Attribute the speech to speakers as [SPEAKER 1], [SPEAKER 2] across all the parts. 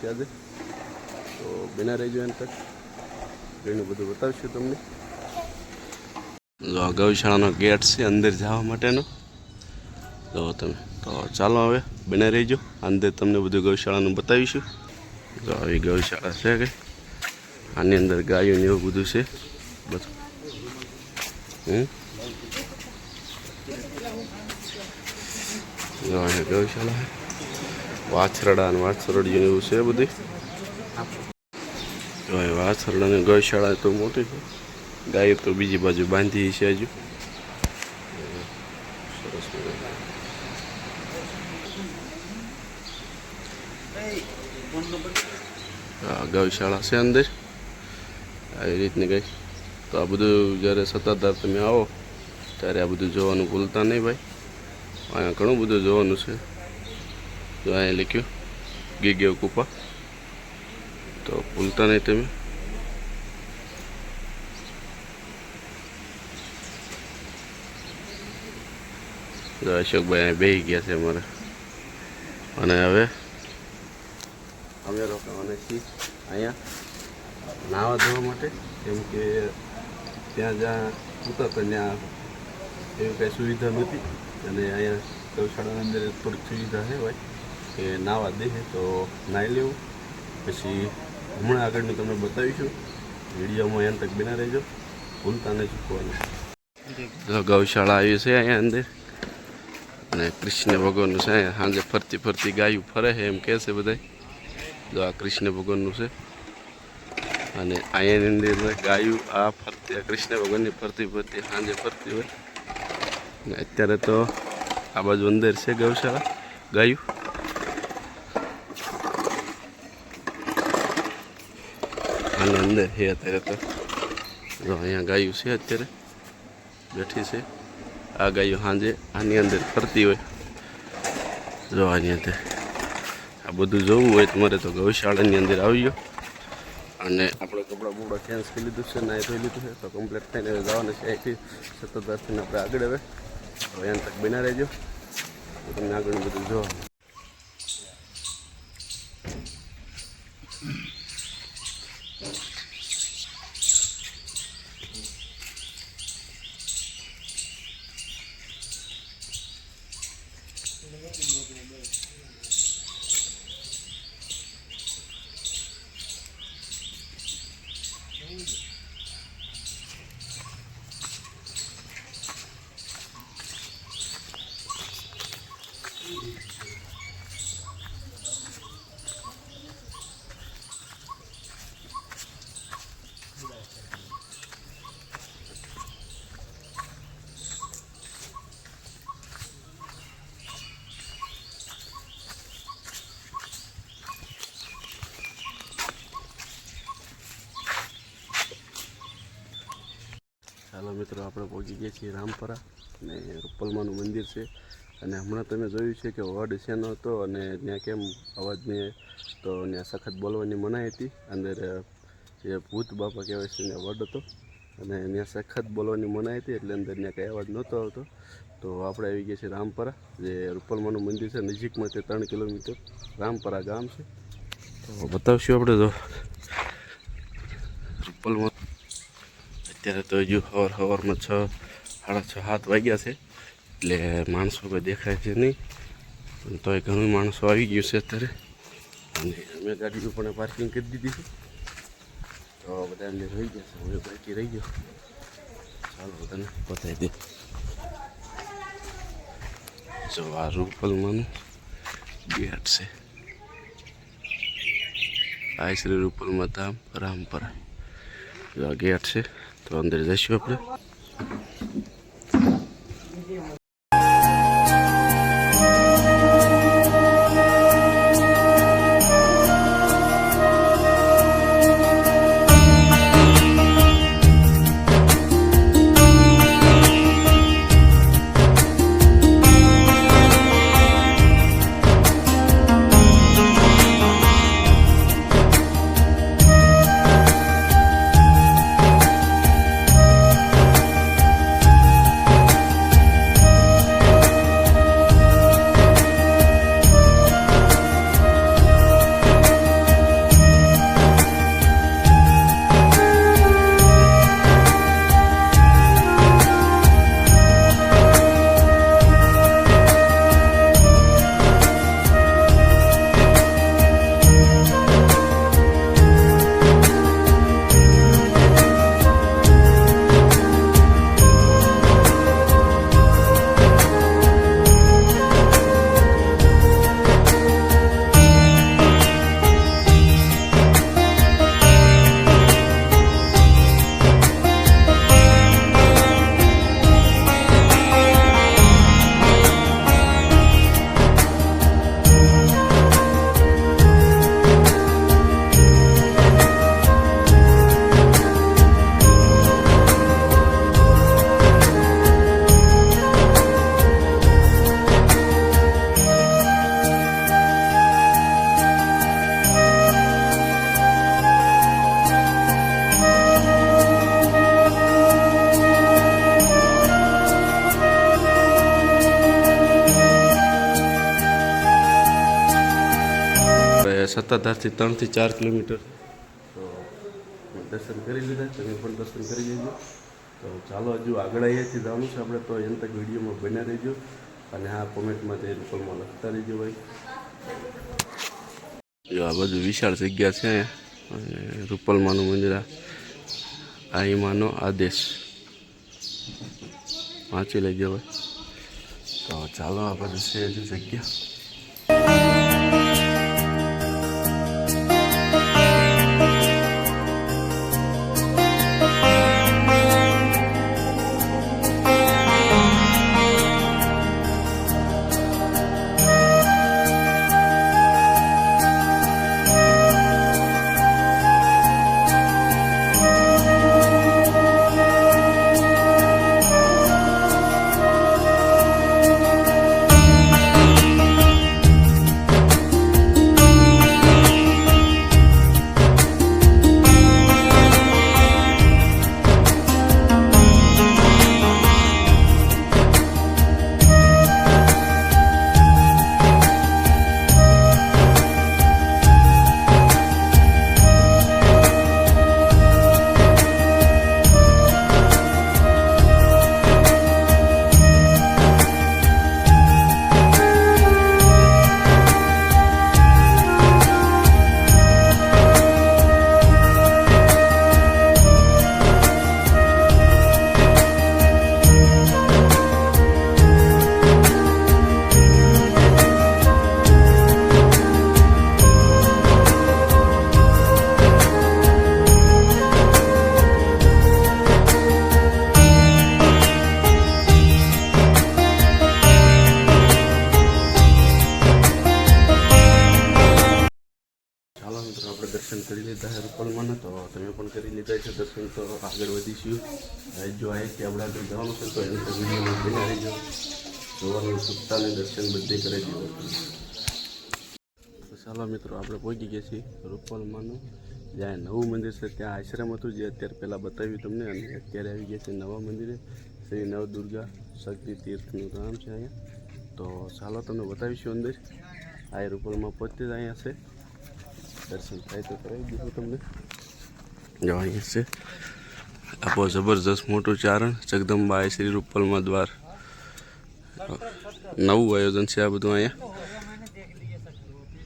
[SPEAKER 1] જવાના આજે. તો બિના રહેજો એમ તક જોઈને બધું બતાવીશું તમને. જો ગૌશાળાનો ગેટ છે, અંદર જવા માટેનો. જો તમે, તો ચાલો હવે બને રહીજો. અંદર તમને બધું ગૌશાળાનું બતાવીશું. તો આવી ગૌશાળા છે કે, આની અંદર ગાયો ને એવું બધું છે. બધું હમ જો ગૌશાળા વાછરડા અને વાછરડિયું એવું છે બધું? જો એ વાછરડા અને ગૌશાળા તો મોટી છે. ગાયો તો બીજી બાજુ બાંધી છે હજુ. આ ગૌશાળા છે અંદર. આવી રીતની ગઈ. તો આ બધું જ્યારે સત્તાધાર તમે આવો, ત્યારે આ બધું જોવાનું ભૂલતા નહીં ભાઈ. અહીંયા ઘણું બધું જોવાનું છે. જો અહીંયા લખ્યું. ગીગેવ કૂપા. તો ભૂલતા નહીં તમે. તો અશોકભાઈ અહીં બેસી ગયા છે અમારે. અને હવે? અમે રોકાવાના છીએ. અહીંયા નાવા ધોવા માટે, કેમ કે ત્યાં જ્યાં હતા, ત્યાં એવી કાંઈ સુવિધા નથી અને અહીંયા ગૌશાળાની અંદર થોડીક સુવિધા છે ભાઈ. કે નાવા દે તો નાહી લેવું. પછી હમણાં આગળનું તમને બતાવીશું. વિડીયોમાં એમ તક બિના રહેજો. ભૂલતા નહીં ચૂકવાનું ગૌશાળા આવી છે અહીંયા અંદર. અને કૃષ્ણ ભગવાનનું છે સાંજે ફરતી ફરતી ગાયું ફરે છે એમ કહે છે બધા જો આ કૃષ્ણ ભગવાનનું છે. અને અહીંયાની અંદર ગાયું, આ ફરતી કૃષ્ણ ભગવાનની ફરતી ફરતી સાંજે ફરતી હોય. ને અત્યારે તો આ બાજુ અંદર છે ગૌશાળા. ગાયું. આની અંદર છે અત્યારે તો. જો અહીંયા ગાયું છે અત્યારે. બેઠી છે. આ ગાયો સાંજે આની અંદર ફરતી હોય. જો આની અંદર આ બધું જોવું હોય તમારે તો ગૌશાળાની અંદર આવી ગયો અને આપણે કપડાં બપડા ચેન્જ કરી લીધું છે નાઈ ધોઈ લીધું છે, તો કમ્પ્લીટ થઈને હવે જવાનું છે અહીંથી સતત દર્શને આપણે આગળ હવે. એમ તક બના રહેજો. તમને આગળ બધું જોવા ચાલો મિત્રો આપણે પહોંચી ગયા છીએ રામપરા અને રૂપલમાનું મંદિર છે. અને હમણાં તમે જોયું છે કે વડ શેનો હતો અને ત્યાં કેમ અવાજને તો ત્યાં સખત બોલવાની મનાઈ હતી. અંદર જે ભૂત બાપા કહેવાય છે ત્યાં વડ હતો. અને ત્યાં સખત બોલવાની મનાઈ હતી એટલે અંદર ત્યાં કંઈ અવાજ નહોતો આવતો. તો આપણે આવી ગયા છીએ રામપરા, જે રૂપલમાનું મંદિર છે, નજીકમાં તે ત્રણ કિલોમીટર રામપરા ગામ છે. તો બતાવશું આપણે તો. રૂપલમાં અત્યારે તો હજુ હવાર હવારમાં છ, સાડા છ, સાત વાગ્યા છે. એટલે માણસો કોઈ દેખાય છે નહીં. પણ તોય ઘણું માણસો આવી ગયું છે અત્યારે. અને અમે ગાડીઓ પણ પાર્કિંગ કરી દીધી છે. તો બધા એમને રહી ગયા છે. હવે બાકી રહી ગયો. ચાલો બધાને બતાવી દે. જો આ રૂપલમાંનું ગેટ છે આ શ્રી રૂપલમાં ધામ રામપરા જો આ ગેટ છે. તો અંદર સત્તાધારથી ત્રણથી ચાર કિલોમીટર. તો દર્શન કરી લીધા, તમે પણ દર્શન કરી લેજો. તો ચાલો, હજુ આગળ અહીંયાથી જવાનું છે આપણે, તો એમ તક વિડીયોમાં બન્યા રહેજો. અને આ કોમેન્ટમાં તે રૂપલમાં લખતા રહેજો ભાઈ. જો આ બધું વિશાળ જગ્યા છે અને રૂપલમાનું મંદિર આ. ઈમાનો આદેશ. વાંચી લેજો ભાઈ. તો ચાલો, આ બધું છે હજુ જગ્યા. કરી લીધા છે રૂપલમાંના તો તમે પણ કરી લીધા છે દર્શન તો આગળ વધીશું. જો જો કે આપણે આગળ જવાનું છે તો એને વિડીયોમાં બના રહીજો. જોવાનું સુખતાને દર્શન બધે કરી તો ચાલો મિત્રો, આપણે પહોંચી ગયા છીએ રૂપલમાંનું જ્યાં નવું મંદિર છે ત્યાં આશ્રમ હતું, જે અત્યારે પહેલાં બતાવ્યું તમને, અને અત્યારે આવી ગયા છે નવા મંદિરે. શ્રી નવદુર્ગા શક્તિ તીર્થનું નામ છે અહીંયા. તો ચાલો તમને બતાવીશું અંદર. આ રૂપલમાં પહોંચતે જ અહીંયા છે. દર્શન થાય તો કરાવી દીધું તમને. જો અહીંયા છે. આપો જબરજસ્ત મોટું ચારણ જગદંબા શ્રી રૂપલમાં દ્વાર. નવું આયોજન છે આ બધું અહીંયા.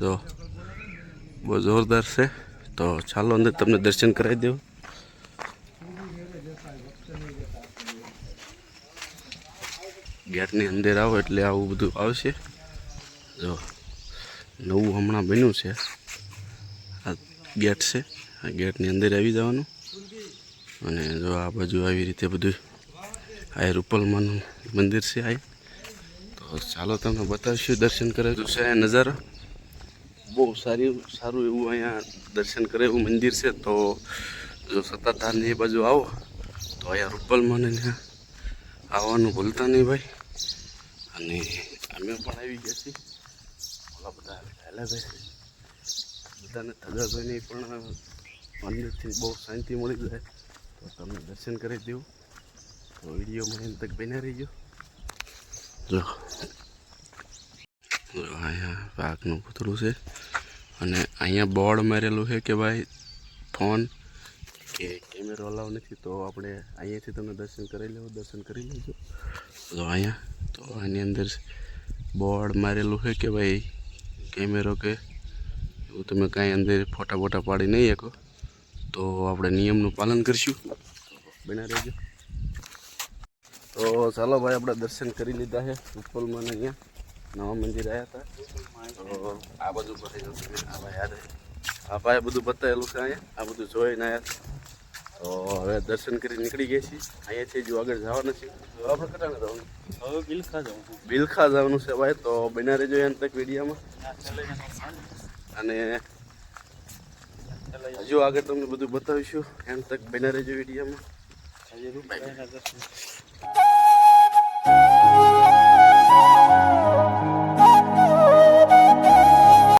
[SPEAKER 1] જો, બહુ જોરદાર છે. તો ચાલો અંદર તમને દર્શન કરાવી દેવું. ગેટની અંદર આવો એટલે આવું બધું આવશે. જો, નવું હમણાં બન્યું છે. ગેટ છે. આ ગેટની અંદર આવી જવાનું. અને જો આ બાજુ આવી રીતે બધું આ રૂપલમાનું મંદિર છે આ તો ચાલો તમને બતાવીશું, દર્શન કરે તો છે આ નજારો. બહુ સારી, સારું એવું અહીંયા દર્શન કરે એવું મંદિર છે. તો જો સત્તાધારની એ બાજુ આવો. તો અહીંયા રૂપલમાને ત્યાં આવવાનું ભૂલતા નહીં ભાઈ. અને અમે પણ આવી ગયા છીએ. ઓલા બધા પહેલાં ભાઈ. બધાને થગા જોઈને પણ મંદિરથી બહુ શાંતિ મળી જાય. તો તમને દર્શન કરી દેવું તો વિડીયોમાં એમ તક બન્યા રહીજો. જો. જો અહીંયા વાઘનું પૂતળું છે. અને અહીંયા બોર્ડ મારેલું છે કે ભાઈ ફોન. કે કેમેરો અલાવ નથી, તો આપણે અહીંયાથી તમે દર્શન કરી લેવું, દર્શન કરી લેજો. તો અહીંયા, તો આની અંદર બોર્ડ મારેલું છે કે ભાઈ કેમેરો કે તમે કાંઈ અંદર ફોટા ફોટા પાડી નહીં શકો. તો આપણે નિયમનું પાલન કરીશું. બના રહેજો. તો ચાલો ભાઈ આપણે દર્શન કરી લીધા છે. ઉપલમાં ને અહીંયા નવા મંદિર આવ્યા હતા. તો આ બધું બતાવી દઉં આ ભાઈ યાદ આ ભાઈ બધું બતાવેલું છે અહીંયા. આ બધું જોઈને આવ્યા તો હવે દર્શન કરી નીકળી ગયા છીએ. અહીંયાથી જો આગળ જવા નથી આપણે કટાણે જવાનું?
[SPEAKER 2] હવે બિલખા જાઉં
[SPEAKER 1] બિલખા જવાનું છે ભાઈ. તો બના રહેજો એમ તક વિડીયામાં. અને હજુ આગળ તમને બધું બતાવીશું. એમ તક બના રહેજો વિડીયામાં.